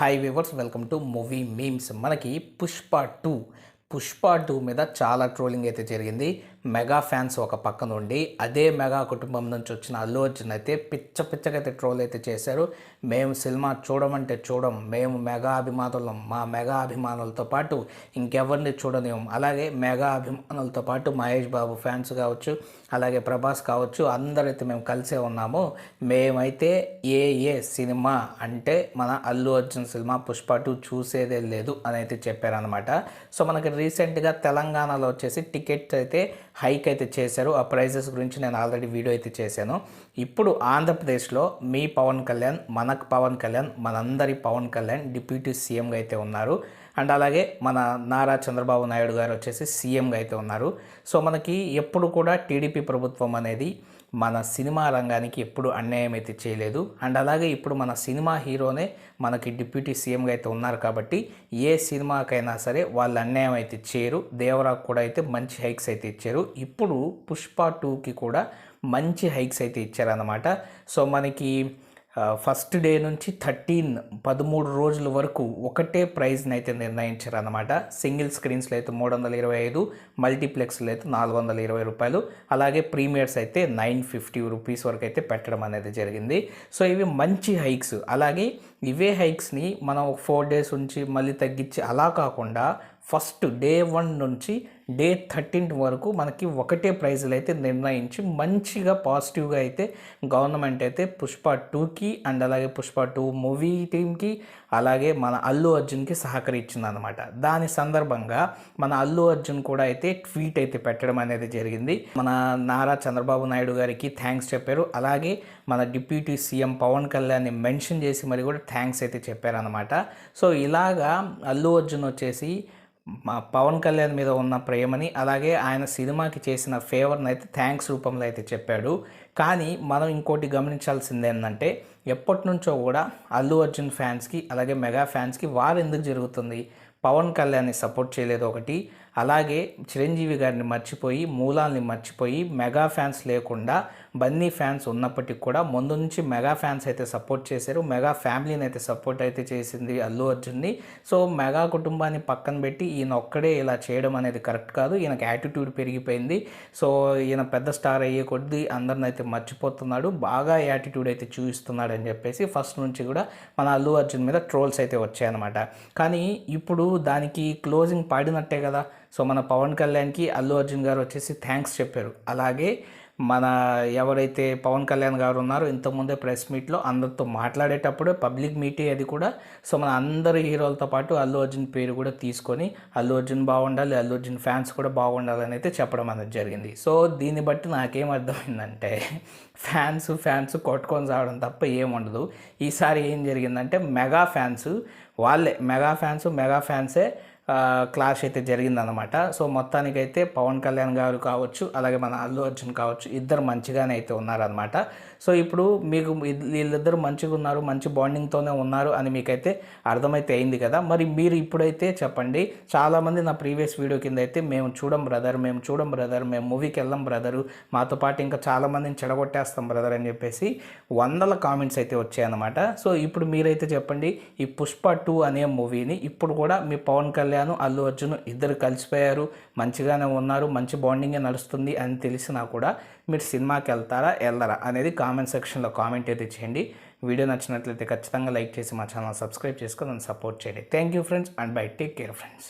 Hi viewers welcome to movie memes మనకి Pushpa two Pushpa two మీద చాలా ట్రోలింగ్ అయితే జరిగింది. మెగా ఫ్యాన్స్ ఒక పక్కన ఉండి అదే మెగా కుటుంబం నుంచి వచ్చిన అల్లు అర్జున్ అయితే పిచ్చ పిచ్చగా అయితే ట్రోల్ అయితే చేశారు. మేము సినిమా చూడమంటే చూడం మేము మెగా అభిమానులం మా మెగా అభిమానులతో పాటు ఇంకెవరిని చూడనివ్వం. అలాగే మెగా అభిమానులతో పాటు మహేష్ బాబు ఫ్యాన్స్ కావచ్చు అలాగే ప్రభాస్ కావచ్చు అందరైతే మేము కలిసే ఉన్నాము. మేమైతే ఏ ఏ సినిమా అంటే మన అల్లు అర్జున్ సినిమా పుష్ప టూ చూసేదే లేదు అని అయితే చెప్పారనమాట సో మనకి రీసెంట్గా తెలంగాణలో వచ్చేసి టికెట్స్ అయితే హైక్ అయితే చేశారు. ఆ ప్రైజెస్ గురించి నేను ఆల్రెడీ వీడియో అయితే చేశాను. ఇప్పుడు ఆంధ్రప్రదేశ్లో మీ పవన్ కళ్యాణ్ మనకు పవన్ కళ్యాణ్ మనందరి పవన్ కళ్యాణ్ డిప్యూటీ సీఎంగా అయితే ఉన్నారు. అండ్ అలాగే మన నారా చంద్రబాబు నాయుడు గారు వచ్చేసి సీఎంగా అయితే ఉన్నారు. సో మనకి ఎప్పుడు కూడా టీడీపీ ప్రభుత్వం అనేది మన సినిమా రంగానికి ఎప్పుడు అన్యాయం అయితే చేయలేదు. అండ్ అలాగే ఇప్పుడు మన సినిమా హీరోనే మనకి డిప్యూటీ సీఎంగా అయితే ఉన్నారు కాబట్టి ఏ సినిమాకైనా సరే వాళ్ళు అన్యాయం అయితే చేయరు. దేవరాకు కూడా అయితే మంచి హైక్స్ అయితే ఇచ్చారు. ఇప్పుడు పుష్ప టూకి కూడా మంచి హైక్స్ అయితే ఇచ్చారన్నమాట. సో మనకి ఫస్ట్ డే నుంచి థర్టీన్ పదమూడు రోజుల వరకు ఒకటే ప్రైజ్ని అయితే నిర్ణయించారన్నమాట. సింగిల్ స్క్రీన్స్లో అయితే మూడు వందల ఇరవై ఐదు మల్టీప్లెక్స్లో అయితే నాలుగు వందల ఇరవై రూపాయలు అలాగే ప్రీమియర్స్ అయితే నైన్ ఫిఫ్టీ రూపీస్ వరకు అయితే పెట్టడం అనేది జరిగింది. సో ఇవి మంచి హైక్స్. అలాగే ఇవే హైక్స్ని మనం ఒక ఫోర్ డేస్ ఉంచి మళ్ళీ తగ్గించి అలా కాకుండా ఫస్ట్ డే వన్ నుంచి డే థర్టీన్త్ వరకు మనకి ఒకటే ప్రైజులు అయితే నిర్ణయించి మంచిగా పాజిటివ్గా అయితే గవర్నమెంట్ అయితే పుష్ప టూకి అండ్ అలాగే పుష్ప టూ మూవీ టీమ్కి అలాగే మన అల్లు అర్జున్కి సహకరించింది అనమాట దాని సందర్భంగా మన అల్లు అర్జున్ కూడా అయితే ట్వీట్ అయితే పెట్టడం అనేది జరిగింది. మన నారా చంద్రబాబు నాయుడు గారికి థ్యాంక్స్ చెప్పారు. అలాగే మన డిప్యూటీ సీఎం పవన్ కళ్యాణ్ని మెన్షన్ చేసి మరి కూడా థ్యాంక్స్ అయితే చెప్పారనమాట సో ఇలాగా అల్లు అర్జున్ వచ్చేసి మా పవన్ కళ్యాణ్ మీద ఉన్న ప్రేమని అలాగే ఆయన సినిమాకి చేసిన ఫేవర్ని అయితే థ్యాంక్స్ రూపంలో అయితే చెప్పాడు. కానీ మనం ఇంకోటి గమనించాల్సింది ఏంటంటే ఎప్పటి నుంచో కూడా అల్లు అర్జున్ ఫ్యాన్స్కి అలాగే మెగా ఫ్యాన్స్కి వారు ఎందుకు జరుగుతుంది? పవన్ కళ్యాణ్ని సపోర్ట్ చేయలేదు ఒకటి అలాగే చిరంజీవి గారిని మర్చిపోయి మూలాల్ని మర్చిపోయి మెగా ఫ్యాన్స్ లేకుండా బన్నీ ఫ్యాన్స్ ఉన్నప్పటికీ కూడా ముందు నుంచి మెగా ఫ్యాన్స్ అయితే సపోర్ట్ చేశారు మెగా ఫ్యామిలీని అయితే సపోర్ట్ అయితే చేసింది అల్లు అర్జున్ని. సో మెగా కుటుంబాన్ని పక్కన పెట్టి ఈయన ఒక్కడే ఇలా చేయడం అనేది కరెక్ట్ కాదు ఈయనకి యాటిట్యూడ్ పెరిగిపోయింది. సో ఈయన పెద్ద స్టార్ అయ్యే కొద్దీ అందరిని అయితే మర్చిపోతున్నాడు బాగా యాటిట్యూడ్ అయితే చూపిస్తున్నాడు అని చెప్పేసి ఫస్ట్ నుంచి కూడా మన అల్లు అర్జున్ మీద ట్రోల్స్ అయితే వచ్చాయన్నమాట. కానీ ఇప్పుడు దానికి క్లోజింగ్ పాడినట్టే కదా. సో మన పవన్ కళ్యాణ్కి అల్లు అర్జున్ గారు వచ్చేసి థ్యాంక్స్ చెప్పారు. అలాగే మన ఎవరైతే పవన్ కళ్యాణ్ గారు ఉన్నారో ఇంతకుముందే ప్రెస్ మీట్లో అందరితో మాట్లాడేటప్పుడు పబ్లిక్ మీటే అది కూడా. సో మన అందరి హీరోలతో పాటు అల్లు అర్జున్ పేరు కూడా తీసుకొని అల్లు అర్జున్ బాగుండాలి అల్లు అర్జున్ ఫ్యాన్స్ కూడా బాగుండాలని అయితే చెప్పడం అనేది జరిగింది. సో దీన్ని బట్టి నాకేం అర్థమైందంటే ఫ్యాన్స్ ఫ్యాన్స్ కొట్టుకొని చావడం తప్ప ఏముండదు ఈసారి ఏం జరిగిందంటే మెగా ఫ్యాన్స్ వాళ్ళే మెగా ఫ్యాన్స్ మెగా ఫ్యాన్సే క్లాష్ అయితే జరిగిందనమాట సో మొత్తానికైతే పవన్ కళ్యాణ్ గారు కావచ్చు అలాగే మన అల్లు అర్జున్ కావచ్చు ఇద్దరు మంచిగానే అయితే ఉన్నారనమాట సో ఇప్పుడు మీకు వీళ్ళిద్దరు మంచిగా ఉన్నారు మంచి బాండింగ్తోనే ఉన్నారు అని మీకైతే అర్థమైతే అయింది కదా. మరి మీరు ఇప్పుడైతే చెప్పండి చాలామంది నా ప్రీవియస్ వీడియో కింద అయితే మేము చూడం బ్రదర్ మేము చూడం బ్రదర్ మేము మూవీకి వెళ్ళాం బ్రదరు మాతో పాటు ఇంకా చాలామందిని చెడగొట్టేస్తాం బ్రదర్ అని చెప్పేసి వందల కామెంట్స్ అయితే వచ్చాయన్నమాట. సో ఇప్పుడు మీరైతే చెప్పండి ఈ పుష్ప టూ అనే మూవీని ఇప్పుడు కూడా మీ పవన్ కళ్యాణ్ కళ్యాణ్ అల్లు అర్జున్ ఇద్దరు కలిసిపోయారు మంచిగానే ఉన్నారు మంచి బాండింగే నడుస్తుంది అని తెలిసినా కూడా మీరు సినిమాకి వెళ్తారా వెళ్ళరా అనేది కామెంట్ సెక్షన్లో కామెంట్ అయితే చేయండి. వీడియో నచ్చినట్లయితే ఖచ్చితంగా లైక్ చేసి మా ఛానల్ సబ్స్క్రైబ్ చేసుకొని నన్ను సపోర్ట్ చేయండి. Thank you friends and bye take care friends